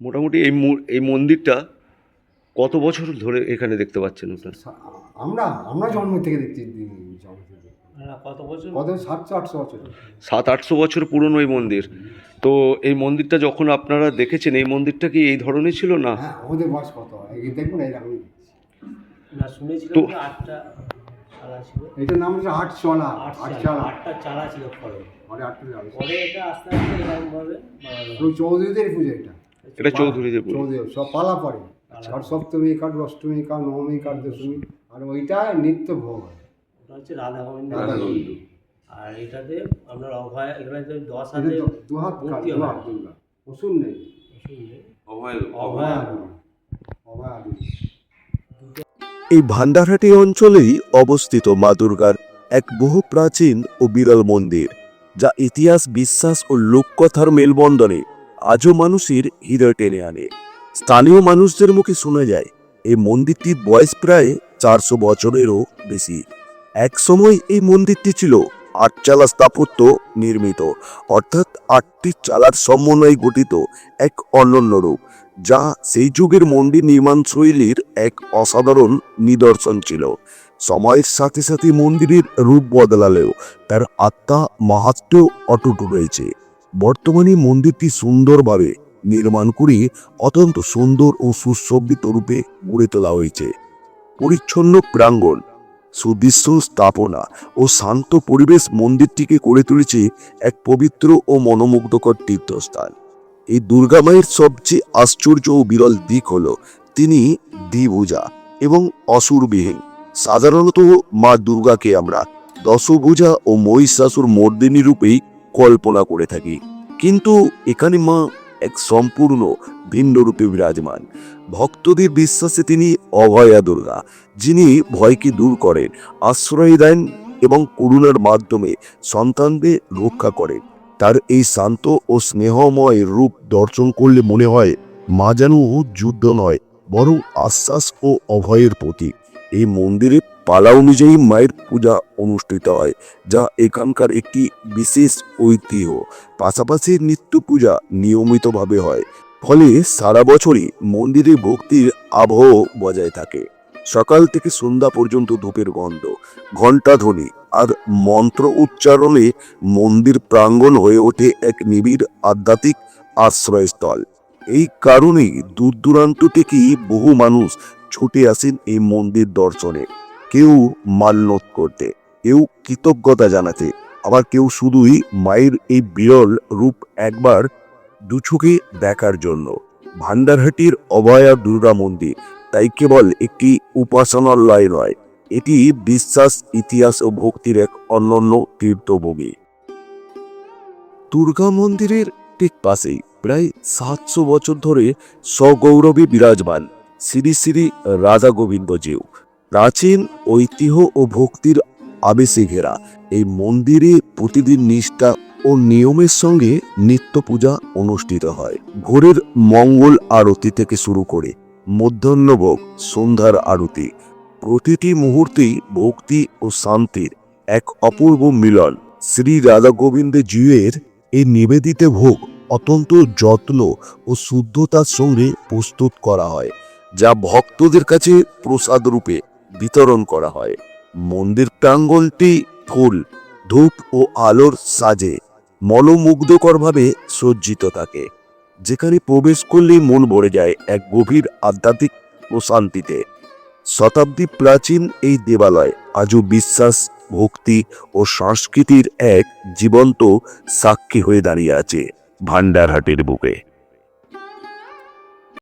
মোটামুটি এই এই মন্দিরটা কত বছর ধরে এখানে দেখতে পাচ্ছেন আপনার? আমরা আমরা জন্ম থেকে দেখছি সাত আটশো বছর। পুরনো এই মন্দির। তো এই মন্দিরটা যখন আপনারা দেখেছেন এই মন্দিরটা কি এই ধরনের ছিল না? হ্যাঁ আমাদের বয়স কত? এই দেখুন না শুনেছিলাম তো- আটটা চালা ছিল। এটার নাম হচ্ছে আট চলা আট আট চালা চালা। আটটা চালা ছিল পরে পরে আটটা চালা। পরে এটা আস্তে আস্তে এরকম ভাবে চৌধুরীদের পুজো এটা। এটা চৌধুরীদের পুজো চৌধুরী সব পালা পরে ষট সপ্তমী কাঠ অষ্টমী কাঠ নবমী কাঠ দশমী আর ওইটা নিত্য ভোগ হয়। ওটা হচ্ছে রাধা গোবিন্দ। রাধা গোবিন্দ। আর এটাতে আপনার অভয় এখানে দশ হাতে দু- হাত হয়। হাত দুর্গা। ওষুধ নেই। অভয় অভয়া দুর্গা এই ভান্ডারহাটি অঞ্চলেই অবস্থিত মা দুর্গার এক বহু প্রাচীন ও বিরল মন্দির যা ইতিহাস বিশ্বাস ও লোককথার মেলবন্ধনে আজও মানুষের হৃদয় টেনে আনে। স্থানীয় মানুষদের মুখে শোনা যায়, এই মন্দিরটির বয়স প্রায় চারশো বছরেরও বেশি। একসময় এই মন্দিরটি ছিল আটচালা স্থাপত্য নির্মিত, অর্থাৎ আটটি চালার সমন্বয়ে গঠিত এক অনন্য রূপ, যা সেই যুগের মন্দির নির্মাণ শৈলীর এক অসাধারণ নিদর্শন ছিল। সময়ের সাথে সাথে মন্দিরের রূপ বদলালেও তার আত্মা মাহাত্ম্য অটুট রয়েছে। বর্তমানে মন্দিরটি সুন্দরভাবে নির্মাণ করে অত্যন্ত সুন্দর ও সুশোভিত রূপে গড়ে তোলা হয়েছে। পরিচ্ছন্ন প্রাঙ্গণ, সুদৃশ্য স্থাপনা ও শান্ত পরিবেশ মন্দিরটিকে করে তুলেছে এক পবিত্র ও মনোমুগ্ধকর তীর্থস্থান। এই দুর্গা মায়ের সবচেয়ে আশ্চর্য ও বিরল দিক হল, তিনি দ্বিভুজা এবং অসুরবিহীন। সাধারণত মা দুর্গাকে আমরা দশভুজা ও মহিষাসুর মর্দিনী রূপেই কল্পনা করে থাকি। কিন্তু এখানে মা এক সম্পূর্ণ ভিন্ন রূপে বিরাজমান। ভক্তদের বিশ্বাসে তিনি অভয়া দুর্গা, যিনি ভয়কে দূর করেন, আশ্রয় দেন এবং করুণার মাধ্যমে সন্তানদের রক্ষা করেন। তার এই শান্ত ও স্নেহময় রূপ দর্শন করলে মনে হয় মা যেন যুদ্ধ নয়, বরং আশ্বাস ও অভয়ের প্রতীক। এই মন্দিরে পালা অনুযায়ী মায়ের পূজা অনুষ্ঠিত হয়, যা এখানকার একটি বিশেষ ঐতিহ্য। পাশাপাশি নিত্য পূজা নিয়মিতভাবে হয়, ফলে সারা বছরই মন্দিরে ভক্তির আবহ বজায় থাকে। সকাল থেকে সন্ধ্যা পর্যন্ত ধূপের গন্ধ, ঘণ্টা ধ্বনি আর মন্ত্র উচ্চারণে মন্দির প্রাঙ্গণ হয়ে ওঠে এক নিবিড় আধ্যাত্মিক আশ্রয়স্থল। এই কারণেই দূর দূরান্ত থেকেই বহু মানুষ ছুটে আসেন এই মন্দির দর্শনে। কেউ মাল্যত করতে, কেউ কৃতজ্ঞতা জানাতে, আবার কেউ শুধুই মায়ের এই বিরল রূপ একবার দুচোখে দেখার জন্য। ভান্ডারহাটির অভয়া দুর্গা মন্দির তাই কেবল একটি উপাসনালয় নয়, এটি বিশ্বাস, ইতিহাস ও ভক্তির এক অনন্য তীর্থভূমি। দুর্গা মন্দিরের ঠিক পাশেই, প্রায় সাতশো বছর ধরে সগৌরবে বিরাজমান শ্রী শ্রী রাজা গোবিন্দ জিউ প্রাচীন ঐতিহ্য ও ভক্তির আবেশে ঘেরা এই মন্দিরে প্রতিদিন নিষ্ঠা ও নিয়মের সঙ্গে নিত্য পূজা অনুষ্ঠিত হয়। ভোরের মঙ্গল আরতি থেকে শুরু করে মধ্যাহ্নভোগ, সন্ধ্যার আরতি, প্রতিটি মুহূর্তেই ভক্তি ও শান্তির এক অপূর্ব মিলন শ্রী রাধা গোবিন্দ জিউয়ের এই নিবেদিত ভোগ অত্যন্ত যত্ন ও শুদ্ধতার সঙ্গে প্রস্তুত করা হয়, যা ভক্তদের কাছে প্রসাদ রূপে বিতরণ করা হয়। মন্দির প্রাঙ্গণটি ফুল, ধূপ ও আলোর সাজে মনোমুগ্ধকরভাবে সজ্জিত থাকে, যেখানে প্রবেশ করলেই মন ভরে যায় এক গভীর আধ্যাত্মিক প্রশান্তিতে। শতাব্দী প্রাচীন এই দেবালয় আজও বিশ্বাস ভক্তি ও সংস্কৃতির এক জীবন্ত সাক্ষী হয়ে দাঁড়িয়ে আছে ভান্ডারহাটের বুকে।